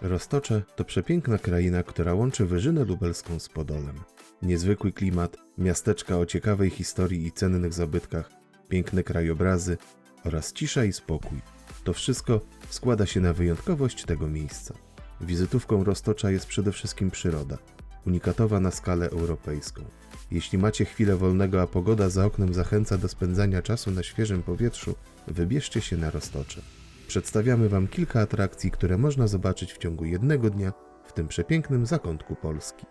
Roztocze to przepiękna kraina, która łączy Wyżynę Lubelską z Podolem. Niezwykły klimat, miasteczka o ciekawej historii i cennych zabytkach, piękne krajobrazy oraz cisza i spokój. To wszystko składa się na wyjątkowość tego miejsca. Wizytówką Roztocza jest przede wszystkim przyroda, unikatowa na skalę europejską. Jeśli macie chwilę wolnego, a pogoda za oknem zachęca do spędzania czasu na świeżym powietrzu, wybierzcie się na Roztocze. Przedstawiamy Wam kilka atrakcji, które można zobaczyć w ciągu jednego dnia w tym przepięknym zakątku Polski.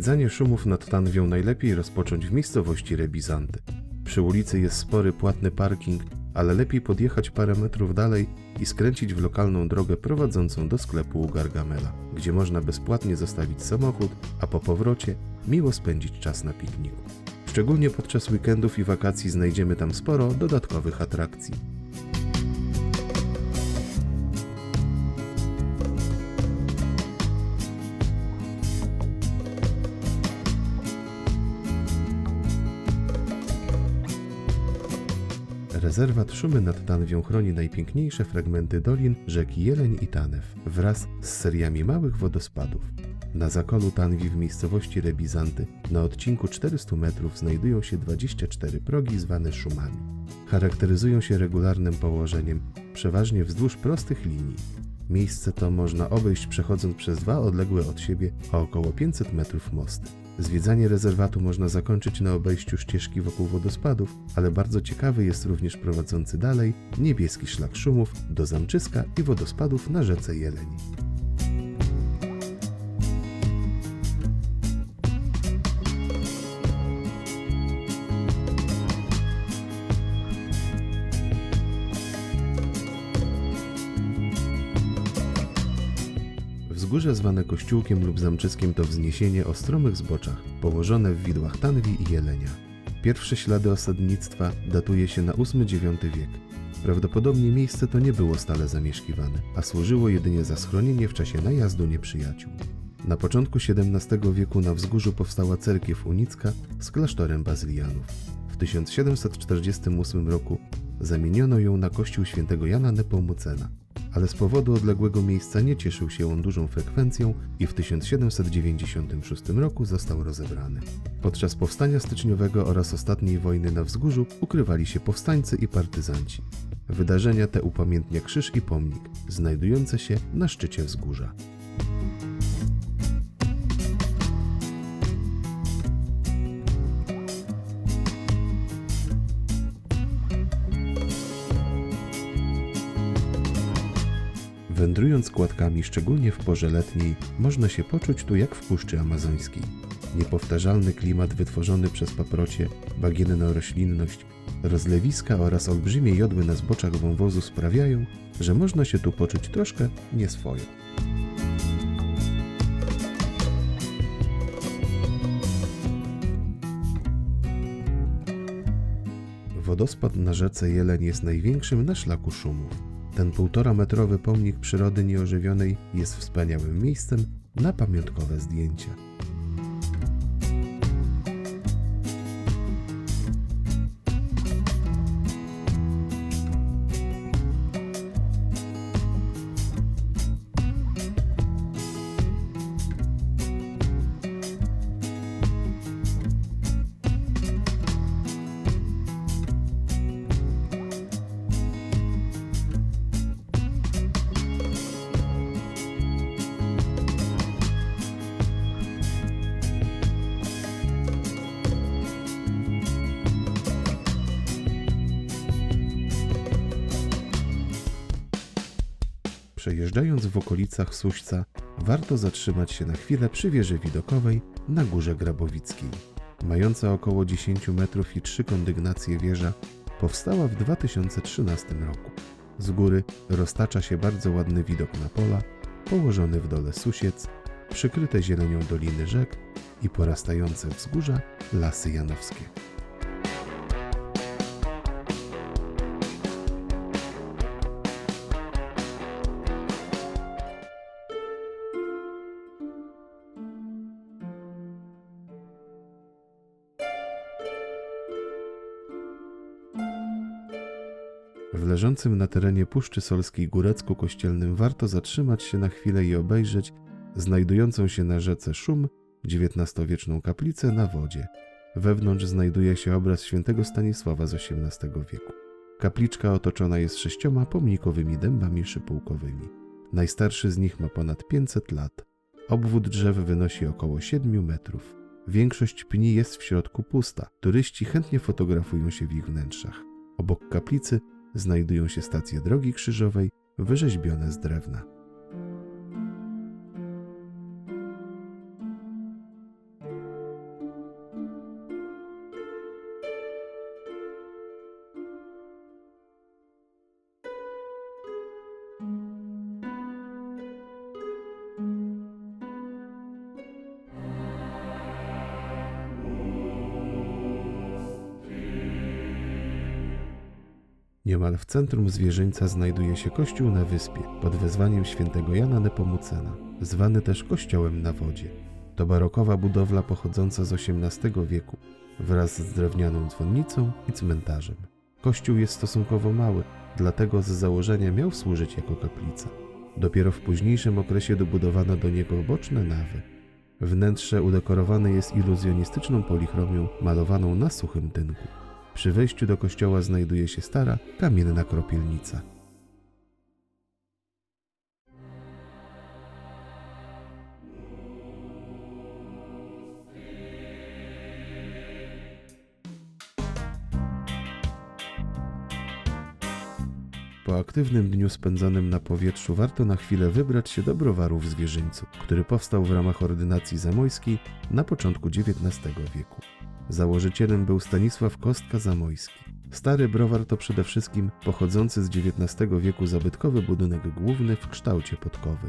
Zwiedzanie szumów nad Tanwią najlepiej rozpocząć w miejscowości Rebizanty. Przy ulicy jest spory płatny parking, ale lepiej podjechać parę metrów dalej i skręcić w lokalną drogę prowadzącą do sklepu u Gargamela, gdzie można bezpłatnie zostawić samochód, a po powrocie miło spędzić czas na pikniku. Szczególnie podczas weekendów i wakacji znajdziemy tam sporo dodatkowych atrakcji. Rezerwat Szumy nad Tanwią chroni najpiękniejsze fragmenty dolin rzeki Jeleń i Tanew wraz z seriami małych wodospadów. Na zakolu Tanwi w miejscowości Rebizanty na odcinku 400 metrów znajdują się 24 progi zwane szumami. Charakteryzują się regularnym położeniem, przeważnie wzdłuż prostych linii. Miejsce to można obejść przechodząc przez dwa odległe od siebie o około 500 metrów mosty. Zwiedzanie rezerwatu można zakończyć na obejściu ścieżki wokół wodospadów, ale bardzo ciekawy jest również prowadzący dalej niebieski szlak szumów do zamczyska i wodospadów na rzece Jeleni. Wzgórze zwane Kościółkiem lub Zamczyskiem to wzniesienie o stromych zboczach, położone w widłach Tanwi i Jelenia. Pierwsze ślady osadnictwa datuje się na VIII-IX wiek. Prawdopodobnie miejsce to nie było stale zamieszkiwane, a służyło jedynie za schronienie w czasie najazdu nieprzyjaciół. Na początku XVII wieku na wzgórzu powstała cerkiew unicka z klasztorem bazylianów. W 1748 roku zamieniono ją na kościół świętego Jana Nepomucena, ale z powodu odległego miejsca nie cieszył się on dużą frekwencją i w 1796 roku został rozebrany. Podczas powstania styczniowego oraz ostatniej wojny na wzgórzu ukrywali się powstańcy i partyzanci. Wydarzenia te upamiętnia krzyż i pomnik, znajdujące się na szczycie wzgórza. Wędrując kładkami, szczególnie w porze letniej, można się poczuć tu jak w Puszczy Amazońskiej. Niepowtarzalny klimat wytworzony przez paprocie, bagienną roślinność, rozlewiska oraz olbrzymie jodły na zboczach wąwozu sprawiają, że można się tu poczuć troszkę nieswojo. Wodospad na rzece Jeleń jest największym na szlaku szumów. Ten półtora metrowy pomnik przyrody nieożywionej jest wspaniałym miejscem na pamiątkowe zdjęcia. Przejeżdżając w okolicach Suśca, warto zatrzymać się na chwilę przy wieży widokowej na Górze Grabowickiej. Mająca około 10 metrów i trzy kondygnacje wieża powstała w 2013 roku. Z góry roztacza się bardzo ładny widok na pola, położony w dole Susiec, przykryte zielenią doliny rzek i porastające wzgórza lasy janowskie. W leżącym na terenie Puszczy Solskiej Górecku Kościelnym warto zatrzymać się na chwilę i obejrzeć znajdującą się na rzece Szum XIX-wieczną kaplicę na wodzie. Wewnątrz znajduje się obraz świętego Stanisława z XVIII wieku. Kapliczka otoczona jest sześcioma pomnikowymi dębami szypułkowymi. Najstarszy z nich ma ponad 500 lat. Obwód drzew wynosi około 7 metrów. Większość pni jest w środku pusta. Turyści chętnie fotografują się w ich wnętrzach. Obok kaplicy znajdują się stacje drogi krzyżowej wyrzeźbione z drewna. Niemal w centrum zwierzyńca znajduje się kościół na wyspie pod wezwaniem świętego Jana Nepomucena, zwany też kościołem na wodzie. To barokowa budowla pochodząca z XVIII wieku wraz z drewnianą dzwonnicą i cmentarzem. Kościół jest stosunkowo mały, dlatego z założenia miał służyć jako kaplica. Dopiero w późniejszym okresie dobudowano do niego boczne nawy. Wnętrze udekorowane jest iluzjonistyczną polichromią malowaną na suchym tynku. Przy wejściu do kościoła znajduje się stara, kamienna kropielnica. Po aktywnym dniu spędzonym na powietrzu warto na chwilę wybrać się do browaru w Zwierzyńcu, który powstał w ramach ordynacji zamojskiej na początku XIX wieku. Założycielem był Stanisław Kostka-Zamojski. Stary browar to przede wszystkim pochodzący z XIX wieku zabytkowy budynek główny w kształcie podkowy.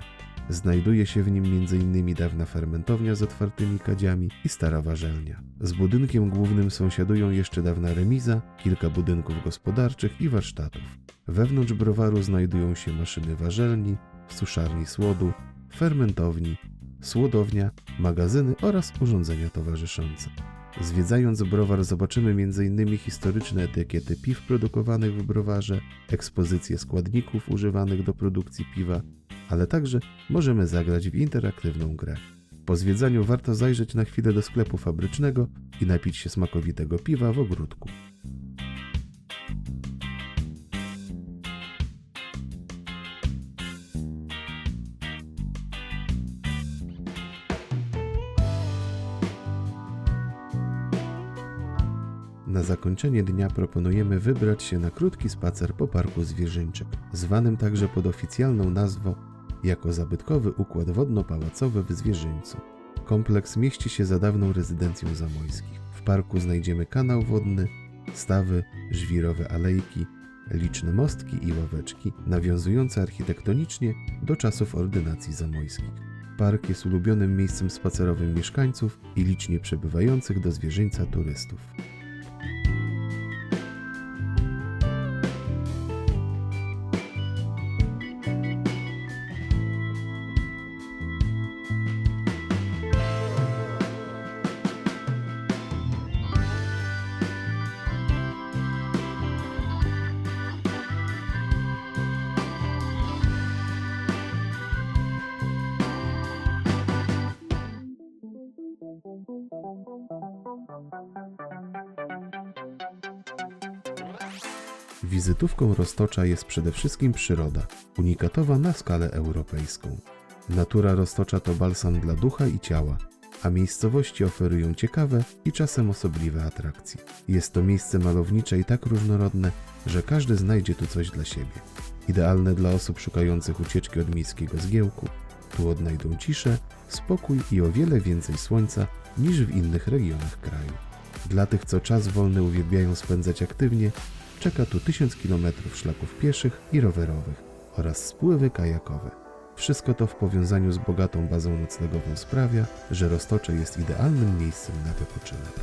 Znajduje się w nim m.in. dawna fermentownia z otwartymi kadziami i stara warzelnia. Z budynkiem głównym sąsiadują jeszcze dawna remiza, kilka budynków gospodarczych i warsztatów. Wewnątrz browaru znajdują się maszyny warzelni, suszarni słodu, fermentowni, słodownia, magazyny oraz urządzenia towarzyszące. Zwiedzając browar zobaczymy m.in. historyczne etykiety piw produkowanych w browarze, ekspozycje składników używanych do produkcji piwa, ale także możemy zagrać w interaktywną grę. Po zwiedzaniu warto zajrzeć na chwilę do sklepu fabrycznego i napić się smakowitego piwa w ogródku. Na zakończenie dnia proponujemy wybrać się na krótki spacer po Parku Zwierzyńczym, zwanym także pod oficjalną nazwą jako zabytkowy układ wodno-pałacowy w Zwierzyńcu. Kompleks mieści się za dawną rezydencją Zamojskich. W parku znajdziemy kanał wodny, stawy, żwirowe alejki, liczne mostki i ławeczki, nawiązujące architektonicznie do czasów ordynacji zamojskich. Park jest ulubionym miejscem spacerowym mieszkańców i licznie przybywających do zwierzyńca turystów. Wizytówką Roztocza jest przede wszystkim przyroda, unikatowa na skalę europejską. Natura Roztocza to balsam dla ducha i ciała, a miejscowości oferują ciekawe i czasem osobliwe atrakcje. Jest to miejsce malownicze i tak różnorodne, że każdy znajdzie tu coś dla siebie. Idealne dla osób szukających ucieczki od miejskiego zgiełku. Tu odnajdą ciszę, spokój i o wiele więcej słońca niż w innych regionach kraju. Dla tych, co czas wolny uwielbiają spędzać aktywnie, czeka tu 1000 km szlaków pieszych i rowerowych oraz spływy kajakowe. Wszystko to w powiązaniu z bogatą bazą noclegową sprawia, że Roztocze jest idealnym miejscem na wypoczynek.